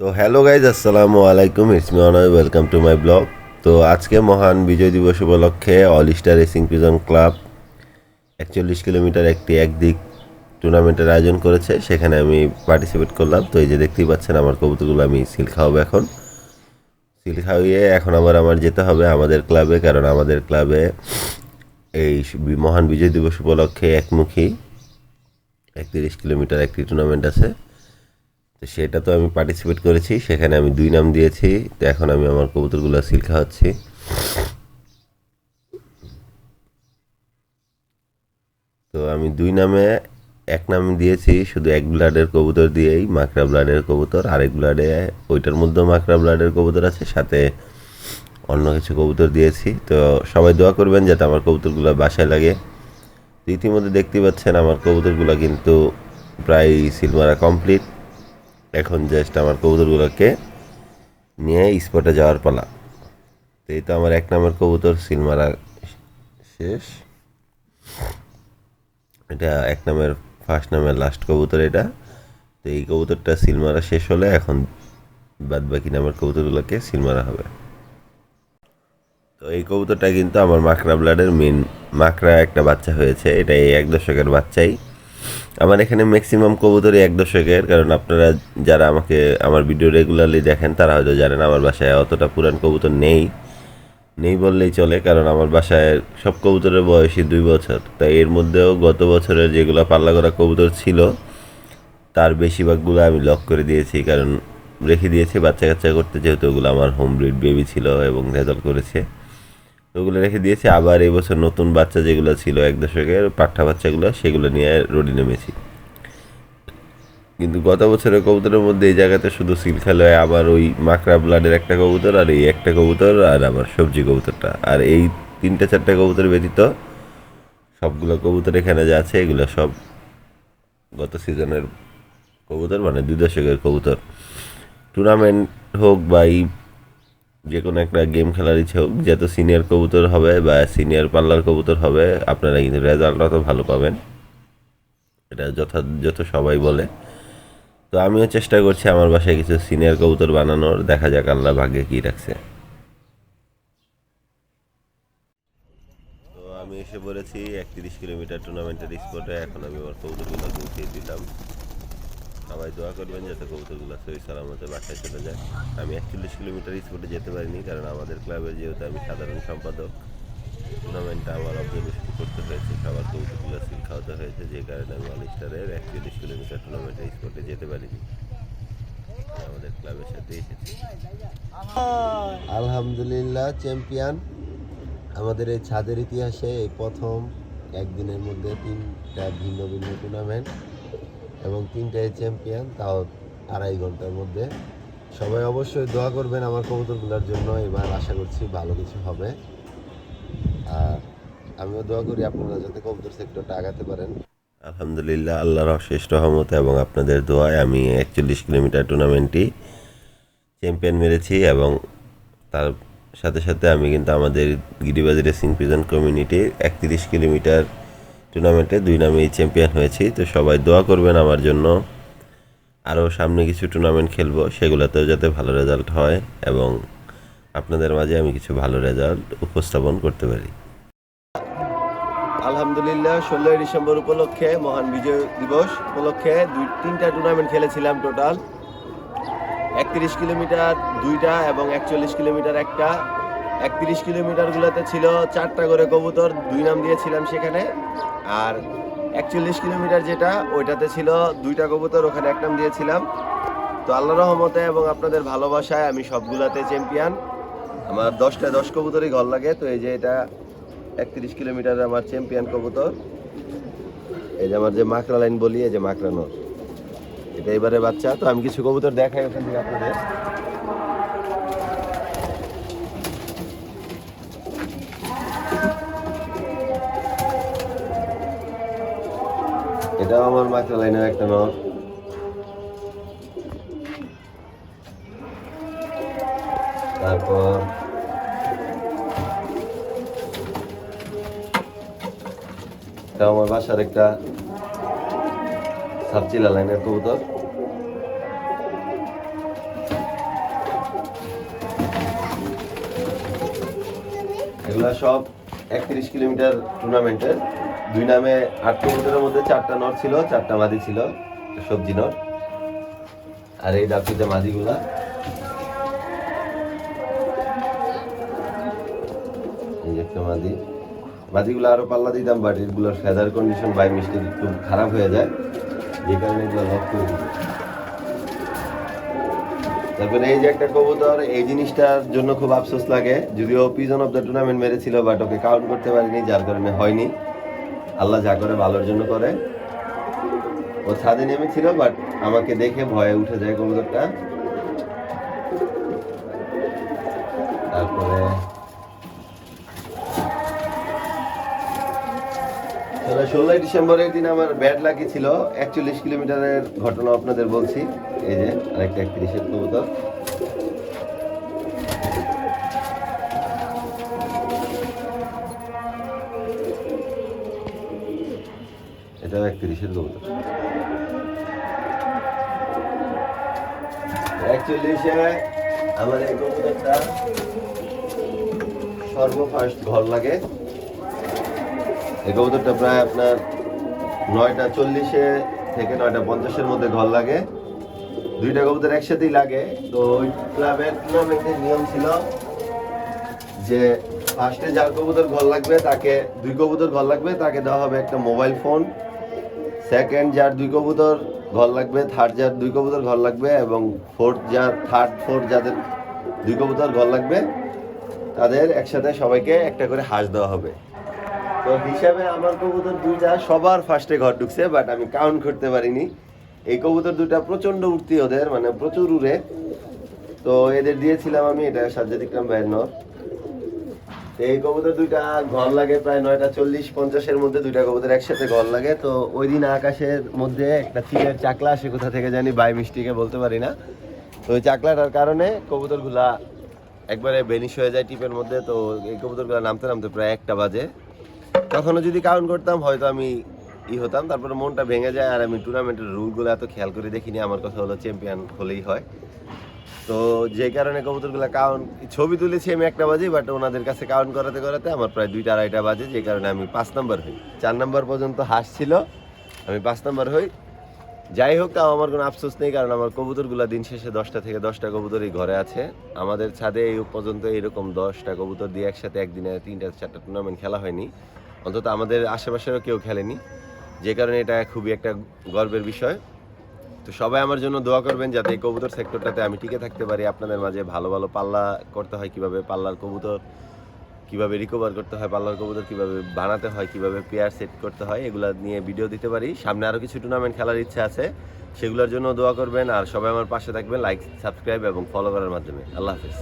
তো hello guys আসসালামু আলাইকুম it's me Anay welcome to my blog তো আজকে মহান বিজয় দিবস উপলক্ষে all star racing pigeon club একচল্লিশ কিলোমিটার একটি একদিক টুর্নামেন্টের আয়োজন করেছে, সেখানে আমি পার্টিসিপেট করলাম। তো এই যে দেখতেই পাচ্ছেন, আমার কবুতরগুলো আমি সিল খাওয়াবো এখন। সিল খাওয়িয়ে এখন আবার আমার যেতে হবে আমাদের ক্লাবে কারণ আমাদের ক্লাবে এই মহান বিজয় দিবস উপলক্ষে একমুখী একত্রিশ কিলোমিটার একটি টুর্নামেন্ট আছে। তো সেটা তো আমি পার্টিসিপেট করেছি, সেখানে আমি দুই নাম দিয়েছি, তো এখন আমি আমার কবুতরগুলো সিল খাওয়াচ্ছি। তো আমি দুই নামে, এক নাম দিয়েছি, শুধু এক ব্লাডের কবুতর দিয়েই মাকড়া ব্লাডের কবুতর, আরেক ব্লাডে ওইটার মধ্যেও মাকড়া ব্লাডের কবুতর আছে, সাথে অন্য কিছু কবুতর দিয়েছি। তো সবাই দোয়া করবেন যাতে আমার কবুতরগুলো বাসায় লাগে। ইতিমধ্যে দেখতে পাচ্ছেন আমার কবুতরগুলো কিন্তু প্রায় সিলমারা কমপ্লিট এখন জাস্ট আমার কবুতরগুলোকে নিয়ে স্পটে যাওয়ার পালা। তো এই তো আমার এক নম্বর কবুতর, সিলমারা শেষ। এটা এক নামের ফার্স্ট নামের লাস্ট কবুতর এটা। তো এই কবুতরটা সিলমারা শেষ হলে এখন বাদ বাকি নামের কবুতরগুলোকে সিলমারা হবে। তো এই কবুতরটা কিন্তু আমার মাকড়া ব্লাডের মেন মাকড়া একটা বাচ্চা হয়েছে। এটা এই এক দশকের বাচ্চাই। আমার এখানে ম্যাক্সিমাম কবুতরই এক দশকের, কারণ আপনারা যারা আমাকে, আমার ভিডিও রেগুলারলি দেখেন, তারা হয়তো জানেন আমার বাসায় অতটা পুরান কবুতর নেই। নেই বললেই চলে, কারণ আমার বাসায় সব কবুতরের বয়সই দুই বছর। তাই এর মধ্যেও গত বছরের যেগুলো পাল্লা করা কবুতর ছিল, তার বেশিরভাগগুলো আমি লক করে দিয়েছি, কারণ রেখে দিয়েছি বাচ্চা কাচ্চা করতে, যেহেতু ওগুলো আমার হোম ব্রিড বেবি ছিল এবং রেজাল্ট করেছে। ওগুলো রেখে দিয়েছি। আবার এই বছর নতুন বাচ্চা যেগুলো ছিল, এক দশকের পাঠা বাচ্চাগুলো, সেগুলো নিয়ে রোডে নেমেছি। কিন্তু গত বছরের কবুতরের মধ্যে এই জায়গাতে শুধু সিল খেলো আবার ওই মাকড়া ব্লাডের একটা কবুতর আর এই একটা কবুতর আর আবার সবজি কবুতরটা। আর এই তিনটে চারটে কবুতর ব্যতীত সবগুলো কবুতর এখানে যা আছে, এগুলো সব গত সিজনের কবুতর মানে দুই দশকের কবুতর। টুর্নামেন্ট হোক বা এই যে কোনো একটা গেম খেলার ইচ্ছে হোক যত সিনিয়র কবুতর হবে বা সিনিয়র পাল্লার কবুতর হবে, আপনারা কিন্তু রেজাল্ট অত ভালো পাবেন। এটা যথাযথ সবাই বলে। তো আমিও চেষ্টা করছি আমার বাসায় কিছু সিনিয়র কবুতর বানানোর। দেখা যাক আল্লাহ ভাগ্যে কী রাখছে। তো আমি এসে পড়েছি একত্রিশ কিলোমিটার টুর্নামেন্টের স্পটে এখন আমি আমার কবুতরগুলো পৌঁছিয়ে দিলাম। সবাই দোয়া করবেন যাতে কবুতরগুলো সহি সালামতে বাসায় চলে যায়। আমি একচল্লিশ কিলোমিটার স্পটে যেতে পারিনি, কারণ আমাদের ক্লাবের যেহেতু আমি সাধারণ সম্পাদক টুর্নামেন্টটা আমার অবজারভেশন করতে হয়েছে, সবার কবুতরগুলো সিল খাওয়াতে হয়েছে, যে কারণে আমি অল স্টারের একচল্লিশ কিলোমিটার টুর্নামেন্টে স্পটে যেতে পারিনি। আমাদের ক্লাবের সাথে এসেছি। আলহামদুলিল্লাহ চ্যাম্পিয়ন আমাদের এই ছাদের ইতিহাসে এই প্রথম একদিনের মধ্যে তিনটা ভিন্ন ভিন্ন টুর্নামেন্ট এবং তিনটাই চ্যাম্পিয়ন তাও আড়াই ঘণ্টার মধ্যে। সবাই অবশ্যই দোয়া করবেন আমার কবুতরগুলোর জন্য, এবার আশা করছি ভালো কিছু হবে। আর আমিও দোয়া করি আপনারা যাতে কবুতর সেক্টরটা আগাতে পারেন। আলহামদুলিল্লাহ, আল্লাহর অশেষ রহমতে এবং আপনাদের দোয়ায় আমি একচল্লিশ কিলোমিটার টুর্নামেন্টটি চ্যাম্পিয়ন মেরেছি এবং তার সাথে সাথে আমি কিন্তু আমাদের গিরিবাজ রেসিং প্রিজন কমিউনিটির একত্রিশ কিলোমিটার টুর্নামেন্টে দুই নামেই চ্যাম্পিয়ন হয়েছি, তো সবাই দোয়া করবেন আমার জন্য। আরও সামনে কিছু টুর্নামেন্ট খেলব, সেগুলোতেও যাতে ভালো রেজাল্ট হয় এবং আপনাদের মাঝে আমি কিছু ভালো রেজাল্ট উপস্থাপন করতে পারি। আলহামদুলিল্লাহ, ষোলোই ডিসেম্বর উপলক্ষে মহান বিজয় দিবস। উপলক্ষে দুই, তিনটা টুর্নামেন্ট খেলেছিলাম টোটাল একত্রিশ কিলোমিটার দুইটা এবং একচল্লিশ কিলোমিটার একটা। একত্রিশ কিলোমিটারগুলোতে ছিল চারটা করে কবুতর, দুই নাম দিয়েছিলাম সেখানে। আর একচল্লিশ কিলোমিটার যেটা, ওইটাতে ছিল দুইটা কবুতর, ওখানে এক নাম দিয়েছিলাম। তো আল্লাহ রহমতে এবং আপনাদের ভালোবাসায় আমি সবগুলাতে চ্যাম্পিয়ন। আমার দশটা দশ কবুতরই ঘর লাগে, তো এই যে এটা একত্রিশ কিলোমিটার আমার চ্যাম্পিয়ন কবুতর। এই যে আমার যে মাকড়া লাইন বলি, এই যে মাকড়ানোর। এটা এবারে বাচ্চা, তো আমি কিছু কবুতর দেখাই ওখান থেকে আপনাদের। এটাও আমার মাইক্রো লাইনের একটা মাউস তারপর এটা আমার বাসার একটা সাবচিলা লাইনের কবুতর। এগুলা সব একত্রিশ কিলোমিটার টুর্নামেন্টের দুই নামে আট কিলোমিটারের মধ্যে চারটা নট ছিল, চারটা মাদি ছিল, সবজি নট আর এই ডাকিতে মাদিগুলা। এই একটা মাদি। মাদিগুলো আরও পাল্লা দিতাম বাট এগুলোর ফেদার কন্ডিশন বাই মিস্টেক একটু খারাপ হয়ে যায়। যে কারণে এগুলো লক করে তারপরে এই যে একটা কবুতর, এই জিনিসটার জন্য খুব আফসোস লাগে। যদিও পিজন অফ দ্য টুর্নামেন্ট মেরেছিল বাট ওকে কাউন্ট করতে পারিনি, যার কারণে হয়নি। আল্লাহ যা করে ভালোর জন্য করে। ও ছাদে নেমেছিল বাট আমাকে দেখে ভয়ে উঠে যায় কবুতরটা। তারপরে ষোলোই ডিসেম্বরের দিন আমার ব্যাড লাকি ছিল। একচল্লিশ কিলোমিটারের ঘটনা আপনাদের বলছি। এই যে আরেকটা একত্রিশের কবুতর। এটাও একত্রিশের কবুতর একচল্লিশে আমার এই কবুতরটা সর্বফার্স্ট ঘর লাগে। এই কবুতরটা প্রায় আপনার নয়টা চল্লিশে থেকে নয়টা পঞ্চাশের মধ্যে ঘর লাগে। দুইটা কবুতর একসাথেই লাগে। তো ওই ক্লাবের টুর্নামেন্টের নিয়ম ছিল যে ফার্স্টে যার কবুতর ঘর লাগবে তাকে দুই কবুতর ঘর লাগবে, তাকে দেওয়া হবে একটা মোবাইল ফোন সেকেন্ড যার দুই কবুতর, ঘর লাগবে থার্ড যার দুই কবুতর, ঘর লাগবে এবং ফোর্থ যার থার্ড ফোর্থ যাদের দুই কবুতর, ঘর লাগবে, তাদের একসাথে সবাইকে একটা করে হাঁস দেওয়া হবে। তো হিসাবে আমার কবুতর দুইটা সবার ফার্স্টে ঘর ঢুকছে বাট আমি কাউন্ট করতে পারিনি। এই কবুতর দুইটা প্রচণ্ড উঠতি ওদের মানে প্রচুর উড়ে। তো এদের দিয়েছিলাম আমি, এটা সাজ্জাদ ইকরাম ভাইয়ের নর এই কবুতর দুইটা ঘর লাগে প্রায় নয়টা চল্লিশ, পঞ্চাশের মধ্যে দুইটা কবুতর একসাথে ঘর লাগে। তো ওই দিন আকাশের মধ্যে একটা চিলের চাকলা আসে কোথা থেকে জানি বাই মিষ্টিকে বলতে পারি না। তো ওই চাকলাটার কারণে কবুতরগুলা একবারে বেনিশ হয়ে যায় টিপের মধ্যে। তো এই কবুতরগুলো নামতে নামতে প্রায় একটা বাজে। তখনও যদি কাউন্ট করতাম, হয়তো আমি ই হতাম। তারপরে মনটা ভেঙে যায় আর আমি টুর্নামেন্টের রুলগুলো এত খেয়াল করে দেখিনি। আমার কথা হলো চ্যাম্পিয়ন হলেই হয়। তো যে কারণে কবুতরগুলো কাউন্ট ছবি তুলেছি আমি একটা বাজে বাট ওনাদের কাছে কাউন্ট করাতে করাতে আমার প্রায় দুইটা আড়াইটা বাজে, যে কারণে আমি পাঁচ নাম্বার হই। চার নাম্বার পর্যন্ত হাঁস ছিল আমি পাঁচ নাম্বার হই। যাই হোক, তাও আমার কোনো আফসোস নেই, কারণ আমার কবুতরগুলো দিন শেষে দশটা থেকে দশটা কবুতরই ঘরে আছে। আমাদের ছাদে এই পর্যন্ত এরকম দশটা কবুতর দিয়ে একসাথে একদিনে তিনটা, চারটা টুর্নামেন্ট খেলা হয়নি। অন্তত আমাদের আশেপাশেরও কেউ খেলেনি। যে কারণে এটা খুবই একটা গর্বের বিষয়। তো সবাই আমার জন্য দোয়া করবেন যাতে এই কবুতর সেক্টরটাতে আমি টিকে থাকতে পারি। আপনাদের মাঝে ভালো ভালো পাল্লা করতে হয় কীভাবে, পাল্লার কবুতর কীভাবে রিকভার করতে হয়, পাল্লার কবুতর কীভাবে বানাতে হয়, কীভাবে পেয়ার সেট করতে হয়, এগুলো নিয়ে ভিডিও দিতে পারি। সামনে আরও কিছু টুর্নামেন্ট খেলার ইচ্ছা আছে, সেগুলোর জন্য দোয়া করবেন। আর সবাই আমার পাশে থাকবেন লাইক সাবস্ক্রাইব এবং ফলো করার মাধ্যমে। আল্লাহ হাফিজ।